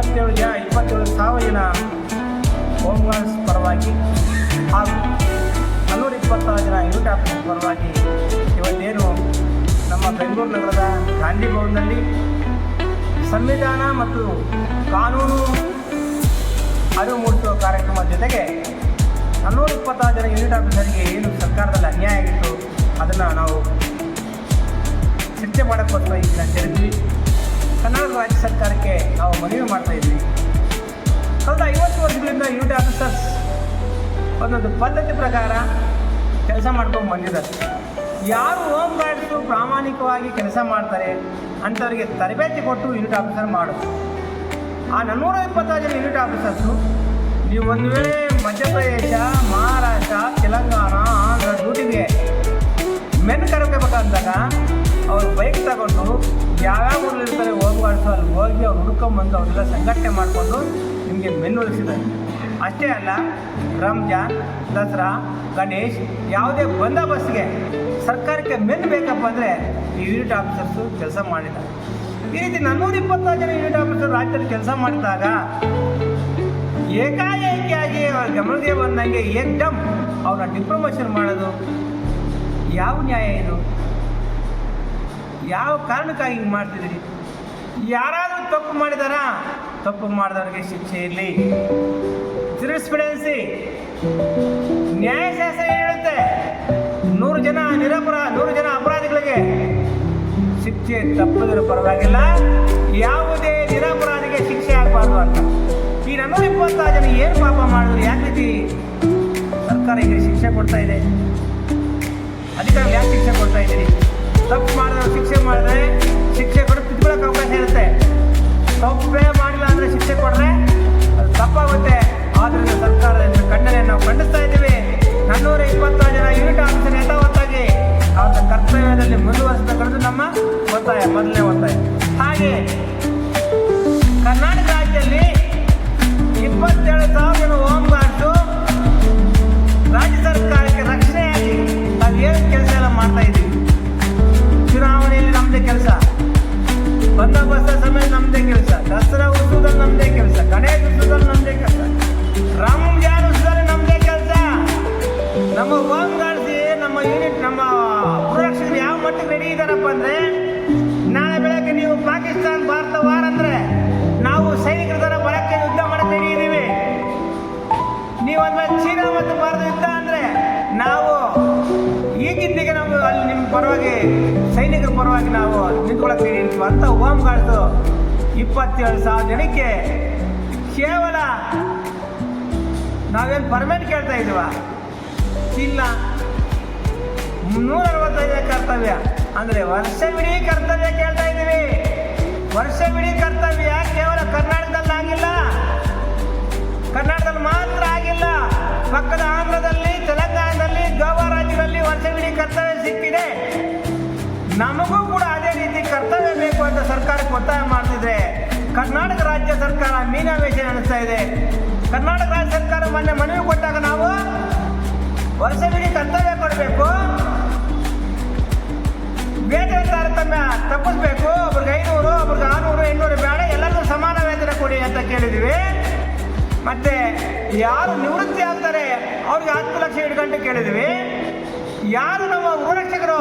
ಇಪ್ಪತ್ತೇಳು ಜನ, ಇಪ್ಪತ್ತೇಳು ಸಾವಿರ ಜನ ಹೋಮ್ ಗಾರ್ಡ್ಸ್ ಪರವಾಗಿ ಹಾಗೂ ನಾನ್ನೂರ ಇಪ್ಪತ್ತಾರು ಜನ ಯೂನಿಟ್ ಆಫೀಸರ್ ಪರವಾಗಿ ಇವತ್ತೇನು ನಮ್ಮ ಬೆಂಗಳೂರು ನಗರದ ಗಾಂಧಿ ಭವನದಲ್ಲಿ ಸಂವಿಧಾನ ಮತ್ತು ಕಾನೂನು ಅರಿವು ಮೂಡಿಸುವ ಕಾರ್ಯಕ್ರಮದ ಜೊತೆಗೆ ನಾನ್ನೂರ ಇಪ್ಪತ್ತಾರು ಜನ ಯೂನಿಟ್ ಆಫೀಸರಿಗೆ ಏನು ಸರ್ಕಾರದಲ್ಲಿ ಅನ್ಯಾಯ ಇತ್ತು ಅದನ್ನು ನಾವು ಚರ್ಚೆ ಮಾಡೋಕ್ಕೋಸ್ಕರ ಈಗ ಸೇರಿದ್ವಿ ಕರ್ನಾಟಕ ರಾಜ್ಯ ಸರ್ಕಾರಕ್ಕೆ ನಾವು ಮನವಿ ಮಾಡ್ತಾ ಇದ್ವಿ. ಕಳೆದ ಐವತ್ತು ವರ್ಷಗಳಿಂದ ಯೂನಿಟ್ ಆಫೀಸರ್ಸ್ ಒಂದೊಂದು ಪದ್ಧತಿ ಪ್ರಕಾರ ಕೆಲಸ ಮಾಡ್ಕೊಂಡು ಬಂದಿದ್ದಾರೆ. ಯಾರು ಹೋಮ್ ಗಾರ್ಡ್ಸು ಪ್ರಾಮಾಣಿಕವಾಗಿ ಕೆಲಸ ಮಾಡ್ತಾರೆ ಅಂಥವ್ರಿಗೆ ತರಬೇತಿ ಕೊಟ್ಟು ಯೂನಿಟ್ ಆಫೀಸರ್ ಮಾಡೋದು ಆ ನಾನ್ನೂರ ಇಪ್ಪತ್ತಾರು ಜನ ಯೂನಿಟ್ ಆಫೀಸರ್ಸು, ನೀವು ಒಂದು ವೇಳೆ ಮಧ್ಯಪ್ರದೇಶ, ಮಹಾರಾಷ್ಟ್ರ, ತೆಲಂಗಾಣ, ಆಂಧ್ರ ಡ್ಯೂಟಿಗೆ ಮೆನ್ ಕರ್ಕೋಬೇಕಂದಾಗ ಅವ್ರು ಬೈಕ್ ತಗೊಂಡು ಯಾವ್ಯಾವ ಊರಲ್ಲಿರ್ತಾರೆ ಹೋಗ್ಬಾರ್ದು ಅಲ್ಲಿ ಹೋಗಿ ಅವ್ರು ಹುಡ್ಕೊಂಬಂದು ಅವರೆಲ್ಲ ಸಂಘಟನೆ ಮಾಡಿಕೊಂಡು ನಿಮಗೆ ಮೆನ್ ಉಳಿಸಿದ್ದಾರೆ ಅಷ್ಟೇ ಅಲ್ಲ ರಂಜಾನ್ ದಸರಾ, ಗಣೇಶ್ ಯಾವುದೇ ಬಂದೋಬಸ್ತ್ಗೆ ಸರ್ಕಾರಕ್ಕೆ ಮೆನ್ ಬೇಕಪ್ಪ ಅಂದರೆ ಈ ಯೂನಿಟ್ ಆಫೀಸರ್ಸು ಕೆಲಸ ಮಾಡಿದ್ದಾರೆ. ಈ ರೀತಿ ನಾನ್ನೂರ ಇಪ್ಪತ್ತಾರು ಜನ ಯೂನಿಟ್ ಆಫೀಸರ್ ರಾಜ್ಯದಲ್ಲಿ ಕೆಲಸ ಮಾಡಿದಾಗ ಏಕಾಏಕಿಯಾಗಿ ಅವ್ರ ಗಮನಕ್ಕೆ ಬಂದಂಗೆ ಏಕ್ದಮ್ ಅವ್ರನ್ನ ಡಿಪ್ರೊಮೋಷನ್ ಮಾಡೋದು, ಯಾವ ನ್ಯಾಯ ಇದು? ಯಾವ ಕಾರಣಕ್ಕಾಗಿ ಹಿಂಗೆ ಮಾಡ್ತಿದ್ದೀರಿ? ಯಾರಾದರೂ ತಪ್ಪು ಮಾಡಿದಾರಾ, ತಪ್ಪು ಮಾಡಿದವ್ರಿಗೆ ಶಿಕ್ಷೆ ಇರಲಿ. ಜುರಿಸ್ಪಿಡೆನ್ಸಿ ನ್ಯಾಯಶಾಸ್ತ್ರ ಹೇಳುತ್ತೆ, ನೂರು ಜನ ನಿರಪರ, ನೂರು ಜನ ಅಪರಾಧಿಗಳಿಗೆ ಶಿಕ್ಷೆ ತಪ್ಪದ್ರ ಪರವಾಗಿಲ್ಲ. ಯಾವುದೇ ನಿರಪರಾಧಿಗೆ ಶಿಕ್ಷೆ ಆಗಬಾರ್ದು ಅಂತ. ಈ ನನ್ನೂರ ಇಪ್ಪತ್ತಾರು ಜನ ಏನು ಪಾಪ ಮಾಡಿದ್ರು? ಯಾಕೆ ರೀತಿ ಸರ್ಕಾರ ಈಗ ಶಿಕ್ಷೆ ಕೊಡ್ತಾ ಇದೆ? ಅಧಿಕಾರಿಗಳು ಯಾಕೆ ಶಿಕ್ಷೆ ಕೊಡ್ತಾ ಇದ್ದೀರಿ? ತಪ್ಪು ಮಾಡಿದ್ರೆ ಶಿಕ್ಷೆ ಮಾಡಿದ್ರೆ, ಶಿಕ್ಷೆ ಕೊಟ್ಟು ತಿದ್ಕೊಳ್ಳೋಕೆ ಅವಕಾಶ ಇರುತ್ತೆ. ತಪ್ಪೇ ಮಾಡಿಲ್ಲ ಅಂದರೆ ಶಿಕ್ಷೆ ಕೊಟ್ಟರೆ ಅದು ತಪ್ಪಾಗುತ್ತೆ. ಆದ್ದರಿಂದ ಸರ್ಕಾರದಿಂದ ಖಂಡನೆ ನಾವು ಖಂಡಿಸ್ತಾ ಇದ್ದೀವಿ. ನಾನ್ನೂರ ಇಪ್ಪತ್ತಾರು ಜನ ಯೂನಿಟ್ ಆಫೀಸರ್ ಯಥಾವತ್ತಾಗಿ ಅವರ ಕರ್ತವ್ಯದಲ್ಲಿ ಮುಂದುವರಿಸಬೇಕನ್ನೋದು ನಮ್ಮ ಒತ್ತಾಯ, ಮೊದಲನೇ ಒತ್ತಾಯ. ಹಾಗೆ ಕರ್ನಾಟಕ ರಾಜ್ಯದಲ್ಲಿ ಇಪ್ಪತ್ತೇಳು ಸಾವಿರ ಹೋಮ್ ಗಾರ್ಡ್ಸು ರಾಜ್ಯ ಸರ್ಕಾರಕ್ಕೆ ರಕ್ಷಣೆಯಾಗಿ ನಾವು ಏನು ಕೆಲಸ ಎಲ್ಲ ಮಾಡ್ತಾ ಇದ್ದೀವಿ. ಬಂದೋಬಸ್ತ ಸಮಯ ನಮ್ಮದೇ ಕೆಲಸ. ದಸರಾ ಉತ್ಸವದಲ್ಲಿ ನಮ್ಮದೇ ಕೆಲಸ. ಗಣೇಶ ಉತ್ಸವದಲ್ಲಿ ನಮ್ಮದೇ ಕೆಲಸ. ರಂಜಾನ್ ಉತ್ಸವದಲ್ಲಿ ನಮ್ಮದೇ ಕೆಲಸ. ನಮ್ಮ ಹೋಮ್ ಗಾರ್ಡ್ಸ್, ನಮ್ಮ ಯೂನಿಟ್ ನಮ್ಮ ಪ್ರೊಡಕ್ಷನ್ ಯಾವ ಮಟ್ಟಿಗೆ ರೆಡಿ ಇದ್ದಾರಪ್ಪ ಅಂದರೆ, ನಾಳೆ ಬೆಳಗ್ಗೆ ನೀವು ಪಾಕಿಸ್ತಾನ, ಭಾರತ ವಾರ ನಾವು ಸೈನಿಕರ ಥರ ಯುದ್ಧ ಮಾಡಕ್ಕೆ ರೆಡಿ ಇದ್ದೀವಿ. ನೀವೊಂದು ಚೀನಾ ಮತ್ತು ಭಾರತ ಯುದ್ಧ ಅಂದರೆ, ನಾವು ಈಗಿಂದಿಗೆ ನಾವು ಅಲ್ಲಿ ನಿಮ್ಮ ಪರವಾಗಿ ಪರವಾಗಿ ನಾವು ನಿಂತ್ಕೊಳಕ್ಕೆ ಇರ್ತೀವಿ ಅಂತ ಹೋಮ್ ಗಾರ್ಡ್ಸು ಇಪ್ಪತ್ತೇಳು ಸಾವಿರ ಜನಕ್ಕೆ ಕೇವಲ ನಾವೇನು ಪರ್ಮೆಂಟ್ ಕೇಳ್ತಾ ಇದ್ದೀವ? ಇಲ್ಲ. ಅರವತ್ತೈದು ಕರ್ತವ್ಯ. ಅಂದರೆ ವರ್ಷವಿಡೀ ಕರ್ತವ್ಯ ಕೇಳ್ತಾ ಇದ್ದೀವಿ. ವರ್ಷವಿಡೀ ಕರ್ತವ್ಯ ಕೇವಲ ಕರ್ನಾಟಕದಲ್ಲಿ ಆಗಿಲ್ಲ. ಕರ್ನಾಟಕದಲ್ಲಿ ಮಾತ್ರ ಆಗಿಲ್ಲ. ಪಕ್ಕದ ಆಂಧ್ರದಲ್ಲಿ, ತೆಲಂಗಾಣದಲ್ಲಿ, ಗೋವಾ ರಾಜ್ಯದಲ್ಲಿ ವರ್ಷವಿಡೀ ಕರ್ತವ್ಯ ಸಿಕ್ಕಿದೆ. ನಮಗೂ ಕೂಡ ಅದೇ ರೀತಿ ಕರ್ತವ್ಯ ಬೇಕು ಅಂತ ಸರ್ಕಾರಕ್ಕೆ ಒತ್ತಾಯ ಮಾಡ್ತಿದ್ರೆ ಕರ್ನಾಟಕ ರಾಜ್ಯ ಸರ್ಕಾರ ಮೀನಾವೇಶ ನಡೆಸ್ತಾ ಇದೆ. ಕರ್ನಾಟಕ ರಾಜ್ಯ ಸರ್ಕಾರ ಮೊನ್ನೆ ಮನವಿ ಕೊಟ್ಟಾಗ ನಾವು ವರ್ಷವಿಡೀ ಕರ್ತವ್ಯ ಕೊಡಬೇಕು. ವೇತನ ತಾರತಮ್ಯ ತಪ್ಪಿಸ್ಬೇಕು. ಒಬ್ರಿಗೆ ಐನೂರು, ಒಬ್ರಿಗೆ ಆರುನೂರು ಎಂಟುನೂರು ಬೇಡ, ಎಲ್ಲರಿಗೂ ಸಮಾನ ವೇತನ ಕೊಡಿ ಅಂತ ಕೇಳಿದ್ವಿ. ಮತ್ತೆ ಯಾರು ನಿವೃತ್ತಿ ಆಗ್ತಾರೆ, ಅವ್ರಿಗೆ ಹತ್ತು ಲಕ್ಷ ಇಟ್ಕೊಂಡು ಕೇಳಿದ್ವಿ. ಯಾರು ನಮ್ಮ ಉಪರಕ್ಷಕರು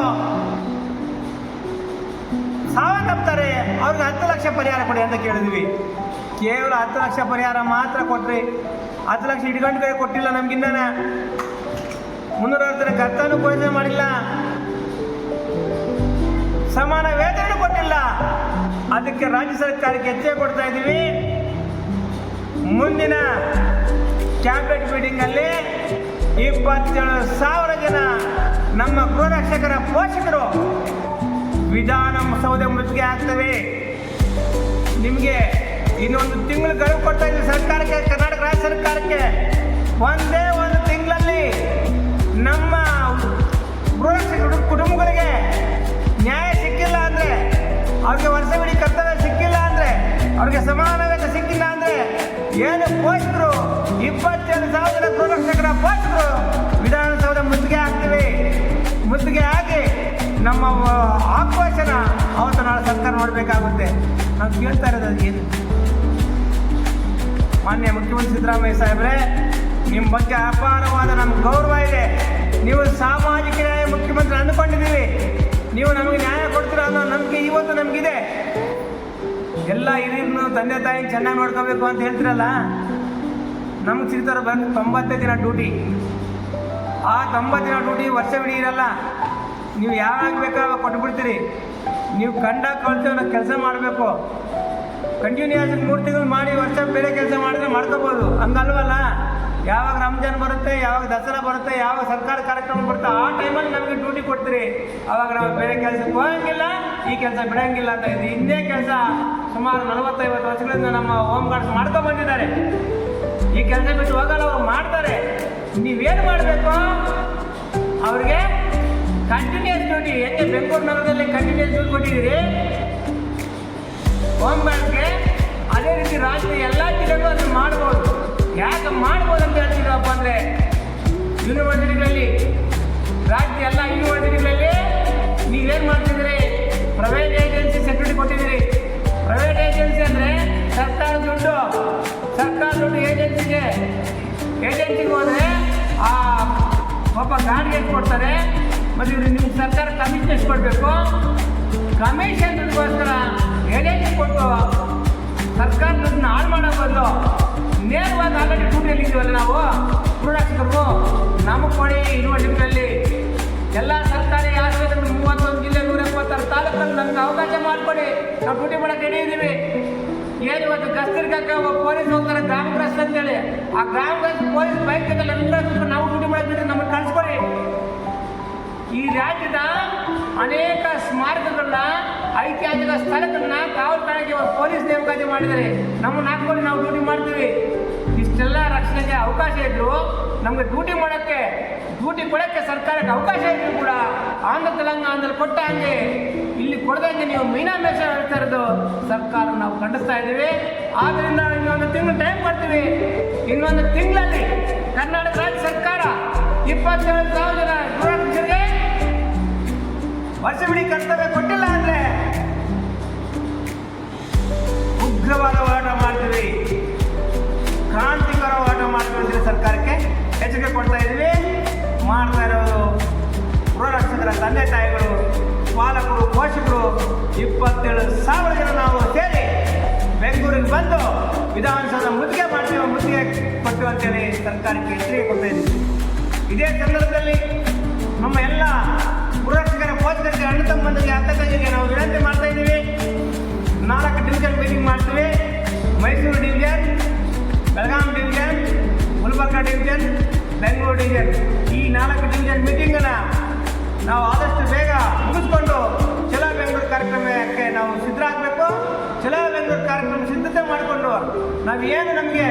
ಸಾವನ್ನಪ್ತಾರೆ. ಅವ್ರಿಗೆ ಹತ್ತು ಲಕ್ಷ ಪರಿಹಾರ ಕೊಡಿ ಅಂತ ಕೇಳಿದ್ವಿ. ಕೇವಲ ಹತ್ತು ಲಕ್ಷ ಪರಿಹಾರ ಮಾತ್ರ ಕೊಟ್ರಿ. ಹತ್ತು ಲಕ್ಷ ಇಟ್ಕೊಂಡು ಕೈ ಕೊಟ್ಟಿಲ್ಲ ನಮ್ಗಿನ್ನ ಮುನ್ನೂರ ಅರವತ್ತರ ಕರ್ತನೂ ಘೋಷಣೆ ಮಾಡಿಲ್ಲ. ಸಮಾನ ವೇತನ ಕೊಟ್ಟಿಲ್ಲ. ಅದಕ್ಕೆ ರಾಜ್ಯ ಸರ್ಕಾರಕ್ಕೆ ಹೆಚ್ಚೆ ಕೊಡ್ತಾ ಇದ್ದೀವಿ. ಮುಂದಿನ ಕ್ಯಾಬಿನೆಟ್ ಮೀಟಿಂಗ್ ಅಲ್ಲಿ ಇಪ್ಪತ್ತೇಳು ಸಾವಿರ ಜನ ನಮ್ಮ ಗೃಹರಕ್ಷಕರ ಪೋಷಕರು ವಿಧಾನಸೌಧ ಮುಚ್ಚಿಗೆ ಆಗ್ತವೆ. ನಿಮಗೆ ಇನ್ನೊಂದು ತಿಂಗಳು ಗಡುವು ಕೊಡ್ತಾ ಇದ್ದೀವಿ ಸರ್ಕಾರಕ್ಕೆ, ಕರ್ನಾಟಕ ರಾಜ್ಯ ಸರ್ಕಾರಕ್ಕೆ. ಒಂದೇ ಒಂದು ತಿಂಗಳಲ್ಲಿ ನಮ್ಮ ಗೃಹ ಕುಟುಂಬಗಳಿಗೆ ನ್ಯಾಯ ಸಿಕ್ಕಿಲ್ಲ ಅಂದರೆ, ಅವ್ರಿಗೆ ವರ್ಷವಿಡೀ ಕರ್ತವ್ಯ ಸಿಕ್ಕಿಲ್ಲ ಅಂದರೆ, ಅವ್ರಿಗೆ ಸಮಾನ ಸಿಕ್ಕಿಲ್ಲ ಅಂದರೆ ಏನು ಪೋಷಕರು? ಇಪ್ಪತ್ತೇಳು ಸಾವಿರ ಗೃಹರಕ್ಷಕರ ಪೋಷಕರು ವಿಧಾನಸೌಧ ಮುತ್ತಿಗೆ ಹಾಕ್ತೀವಿ ಮುತ್ತಿಗೆ ಹಾಕಿ ನಮ್ಮ ಆಕ್ರೋಶನ ಅವತ್ತು ನಾಳೆ ಸರ್ಕಾರ ನೋಡಬೇಕಾಗುತ್ತೆ. ನಾವು ಕೇಳ್ತಾ ಇರೋದು ಅದು ಏನು? ಮಾನ್ಯ ಮುಖ್ಯಮಂತ್ರಿ ಸಿದ್ದರಾಮಯ್ಯ ಸಾಹೇಬ್ರೆ ನಿಮ್ಮ ಬಗ್ಗೆ ಅಪಾರವಾದ ನಮ್ಮ ಗೌರವ ಇದೆ. ನೀವು ಸಾಮಾಜಿಕ ನ್ಯಾಯ ಮುಖ್ಯಮಂತ್ರಿ ಅಂದ್ಕೊಂಡಿದ್ದೀವಿ ನೀವು ನಮಗೆ ನ್ಯಾಯ ಕೊಡ್ತೀರ ಅನ್ನೋ ನಂಬಿಕೆ ಇವತ್ತು ನಮಗಿದೆ. ಎಲ್ಲ ಹಿರಿಯರನ್ನು ತಂದೆ ತಾಯಿ ಚೆನ್ನಾಗಿ ನೋಡ್ಕೋಬೇಕು ಅಂತ ಹೇಳ್ತಿರಲ್ಲ? ನಮ್ಗೆ ಸಿಗ್ತಾರ ಬಂದು ತೊಂಬತ್ತೇ ದಿನ ಡ್ಯೂಟಿ. ಆ ತೊಂಬತ್ತು ದಿನ ಡ್ಯೂಟಿ ವರ್ಷವಿಡೀ ಇರಲ್ಲ ನೀವು ಯಾವಾಗ ಬೇಕೋ ಅವಾಗ ಕೊಟ್ಬಿಡ್ತೀರಿ ನೀವು ಕಂಡ ಕಳ್ತೇವೆ ಕೆಲಸ ಮಾಡಬೇಕು. ಕಂಟಿನ್ಯೂಸ್ ಮೂರು ತಿಂಗಳು ಮಾಡಿ ವರ್ಷ ಬೇರೆ ಕೆಲಸ ಮಾಡಿದ್ರೆ ಮಾಡ್ಕೋಬೋದು. ಹಂಗಲ್ವಲ್ಲ? ಯಾವಾಗ ರಂಜಾನ್ ಬರುತ್ತೆ, ಯಾವಾಗ ದಸರಾ ಬರುತ್ತೆ, ಯಾವಾಗ ಸರ್ಕಾರ ಕಾರ್ಯಕ್ರಮ ಬರುತ್ತೆ, ಆ ಟೈಮಲ್ಲಿ ನಮಗೆ ಡ್ಯೂಟಿ ಕೊಡ್ತೀರಿ. ಆವಾಗ ನಾವು ಬೇರೆ ಕೆಲಸಕ್ಕೆ ಹೋಗಂಗಿಲ್ಲ, ಈ ಕೆಲಸ ಬಿಡಂಗಿಲ್ಲ ಅಂತ ಇದು ಹಿಂದೆ ಕೆಲಸ ಸುಮಾರು ನಲವತ್ತೈವತ್ತು ವರ್ಷಗಳಿಂದ ನಮ್ಮ ಹೋಮ್ ಗಾರ್ಡ್ಸ್ ಮಾಡ್ಕೊಂಡು ಬಂದಿದ್ದಾರೆ. ಈ ಕೆಲಸ ಬಿಟ್ಟು ಹೋಗಲ್ಲ, ಅವ್ರು ಮಾಡ್ತಾರೆ. ನೀವೇನು ಮಾಡಬೇಕು? ಅವ್ರಿಗೆ ಕಂಟಿನ್ಯೂಸ್ ಡ್ಯೂಟಿ ಹೆಂಗೆ ಬೆಂಗಳೂರು ನಗರದಲ್ಲಿ ಕಂಟಿನ್ಯೂಸ್ ಡ್ಯೂಟಿ ಕೊಟ್ಟಿದ್ದೀರಿ? ಹೋಮ್ ಗಾರ್ಡ್ಸ್ಗೆ ಅದೇ ರೀತಿ ರಾಜ್ಯದ ಎಲ್ಲ ಜಿಲ್ಲೆಗೂ ಅದನ್ನು ಮಾಡ್ಬೋದು. ಯಾಕೆ ಮಾಡ್ಬೋದು ಅಂತ ಹೇಳ್ತೀರಪ್ಪ ಅಂದರೆ ಯೂನಿವರ್ಸಿಟಿಗಳಲ್ಲಿ ರಾಜ್ಯದ ಎಲ್ಲ ಯೂನಿವರ್ಸಿಟಿಗಳಲ್ಲಿ ನೀವೇನು ಮಾಡ್ತಿದ್ದೀರಿ? ಪ್ರೈವೇಟ್ ಏಜೆನ್ಸಿ ಸೆಕ್ಯೂರಿಟಿ ಕೊಟ್ಟಿದ್ದೀರಿ. ಪ್ರೈವೇಟ್ ಏಜೆನ್ಸಿ ಅಂದರೆ ಸರ್ಕಾರ ದುಡ್ಡು. ಸರ್ಕಾರ ದುಡ್ಡು ಏಜೆನ್ಸಿಗೆ ಏಜೆನ್ಸಿಗೆ ಹೋದರೆ ಆ ಒಬ್ಬ ಗಾಡಿಗೆ ಕೊಡ್ತಾರೆ? ಮತ್ತು ಇವರು ನಿಮ್ಮ ಸರ್ಕಾರ ಕಮಿಷನ್ ಎಷ್ಟು ಕೊಡಬೇಕು. ಕಮಿಷನ್ ದುಡ್ಡುಗೋಸ್ಕರ ಏಜೆನ್ಸಿ ಕೊಟ್ಟು ಸರ್ಕಾರದನ್ನ ಹಾಳು ಮಾಡೋ ಬದಲು ನೇರವಾಗಿ ಆಲ್ರೆಡಿ ಡ್ಯೂಟಿಯಲ್ಲಿ ಇದ್ದೀವಲ್ಲ ನಾವು? ಕ್ರೀಡಾಕ್ಷಕರು ನಮಗೆ ಕೊಡಿ ಯೂನಿವರ್ಸಿಟಿಗಳಲ್ಲಿ. ಎಲ್ಲ ಸರ್ಕಾರಿ ಆಸ್ಪತ್ರೆಗಳು ಮೂವತ್ತೊಂದು ಜಿಲ್ಲೆ ನೂರ ಎಪ್ಪತ್ತಾರು ತಾಲೂಕಲ್ಲಿ ನಮ್ಗೆ ಅವಕಾಶ ಮಾಡಿಕೊಡಿ. ನಾವು ಡ್ಯೂಟಿ ಮಾಡಕ್ಕೆ ರೆಡಿ ಇದ್ದೀವಿ ಏನು ಒಂದು ಗಸ್ತಿರ್ಗಕ್ಕೆ ಒಬ್ಬ ಪೊಲೀಸ್ ಹೋಗ್ತಾರೆ, ಗ್ರಾಮ ಗ್ರಸ್ತ ಅಂತೇಳಿ. ಆ ಗ್ರಾಮ ಈ ರಾಜ್ಯದ ಅನೇಕ ಸ್ಮಾರಕಗಳನ್ನ, ಐತಿಹಾಸಿಕ ಸ್ಥಳಗಳನ್ನ ಕಾವಲು ಕಾಣಕ್ಕೆ ಪೊಲೀಸ್ ನೇಮಕಾತಿ ಮಾಡಿದ್ದಾರೆ. ನಮ್ಮ ಹಾಕೊಂಡು ನಾವು ಡ್ಯೂಟಿ ಮಾಡ್ತೀವಿ. ಇಷ್ಟೆಲ್ಲ ರಕ್ಷಣೆಗೆ ಅವಕಾಶ ಇದ್ರು. ನಮಗೆ ಡ್ಯೂಟಿ ಮಾಡೋಕ್ಕೆ, ಡ್ಯೂಟಿ ಕೊಡೋಕ್ಕೆ ಸರ್ಕಾರಕ್ಕೆ ಅವಕಾಶ ಇದ್ರು ಕೂಡ. ಆಂಧ್ರ, ತೆಲಂಗಾಣದಲ್ಲಿ ಕೊಟ್ಟ ಹಂಗೆ, ಇಲ್ಲಿ ಕೊಡದಂಗೆ ನೀವು ಮೀನಾಮೇಷ ಹೇಳ್ತಾ ಇರೋದು ಸರ್ಕಾರ ನಾವು ಖಂಡಿಸ್ತಾ ಇದ್ದೀವಿ. ಆದ್ದರಿಂದ ಇನ್ನೊಂದು ತಿಂಗಳು ಟೈಮ್ ಕೊಡ್ತೀವಿ. ಇನ್ನೊಂದು ತಿಂಗಳಲ್ಲಿ ಕರ್ನಾಟಕ ರಾಜ್ಯ ಸರ್ಕಾರ ಇಪ್ಪತ್ತೇಳು ಸಾವಿರ ವರ್ಷವಿಡೀ ಕರ್ತವ್ಯ ಕೊಟ್ಟಿಲ್ಲ ಅಂದ್ರೆ ಉಗ್ರವಾದ ಹೋರಾಟ ಮಾಡ್ತೀವಿ. ಕ್ರಾಂತಿಕರ ಹೋರಾಟ ಮಾಡ್ತೀವಿ ಸರ್ಕಾರಕ್ಕೆ ಎಚ್ಚರಿಕೆ ಕೊಡ್ತಾ ಇದ್ದೀವಿ. ಮಾಡ್ತಾ ಇರೋದು ಪುರರಕ್ಷಕರ ತಂದೆ ತಾಯಿಗಳು, ಪಾಲಕರು, ಪೋಷಕರು. ಇಪ್ಪತ್ತೇಳು ಸಾವಿರ ಜನ ನಾವು ಸೇರಿ ಬೆಂಗಳೂರಿಗೆ ಬಂದು ವಿಧಾನಸೌಧ ಮುತ್ತಿಗೆ ಮಾಡ್ತೀವಿ, ಮುತ್ತಿಗೆ ಕೊಟ್ಟು ಅಂತೇಳಿ ಸರ್ಕಾರಕ್ಕೆ ಎಚ್ಚರಿಕೆ ಕೊಡ್ತಾ ಇದ್ದೀವಿ. ಇದೇ ಸಂದರ್ಭದಲ್ಲಿ ನಮ್ಮ ಎಲ್ಲ ಪುರಸ್ಕರ ಪೋಷಕರಿಗೆ ಅಣ್ಣ ತಮ್ಮಂದಿಗೆ ತಂಗಿಗೆ ನಾವು ವಿನಂತಿ ಮಾಡ್ತಾ ಇದ್ದೀವಿ. ನಾಲ್ಕು ಡಿವಿಷನ್ ಮೀಟಿಂಗ್ ಮಾಡ್ತೀವಿ. Mysuru division Belgaum division Gulbarga division Bengaluru division ಈ ನಾಲ್ಕು ಡಿವಿಷನ್ ಮೀಟಿಂಗನ್ನು ನಾವು ಆದಷ್ಟು ಬೇಗ ಮುಗಿಸ್ಕೊಂಡು ಚಲೋ ಬೆಂಗಳೂರು ಕಾರ್ಯಕ್ರಮಕ್ಕೆ ನಾವು ಸಿದ್ಧರಾಗಬೇಕು. ಚಲೋ ಬೆಂಗಳೂರು ಕಾರ್ಯಕ್ರಮ ಸಿದ್ಧತೆ ಮಾಡಿಕೊಂಡು ನಾವು ಏನು ನಮಗೆ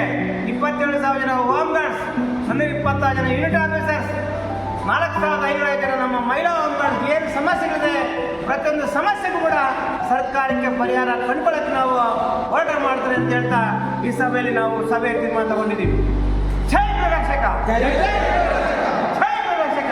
ಇಪ್ಪತ್ತೇಳು ಸಾವಿರ ಜನ ಹೋಮ್ ಗಾರ್ಡ್ಸ್ ಹನ್ನೆರಡು ಇಪ್ಪತ್ತಾರು ಜನ ಯೂನಿಟ್ ಆಫೀಸರ್ಸ್ ನಾಲ್ಕು ಸಾವಿರದ ಐನೂರ ಐದರ ನಮ್ಮ ಮಹಿಳಾ ಏನು ಸಮಸ್ಯೆಗಳಿದೆ, ಪ್ರತಿಯೊಂದು ಸಮಸ್ಯೆಗೂ ಕೂಡ ಸರ್ಕಾರಕ್ಕೆ ಪರಿಹಾರ ಕಂಡುಕೊಳ್ಳಕ್ಕೆ ನಾವು ಹೋರಾಟ ಮಾಡ್ತಾರೆ ಅಂತ ಹೇಳ್ತಾ ಈ ಸಭೆಯಲ್ಲಿ ನಾವು ಸಭೆ ತೀರ್ಮಾನ ತಗೊಂಡಿದ್ದೀವಿ. ಜೈ ಪ್ರಕಾಶಕ ಜೈ ಪ್ರದರ್ಶಕ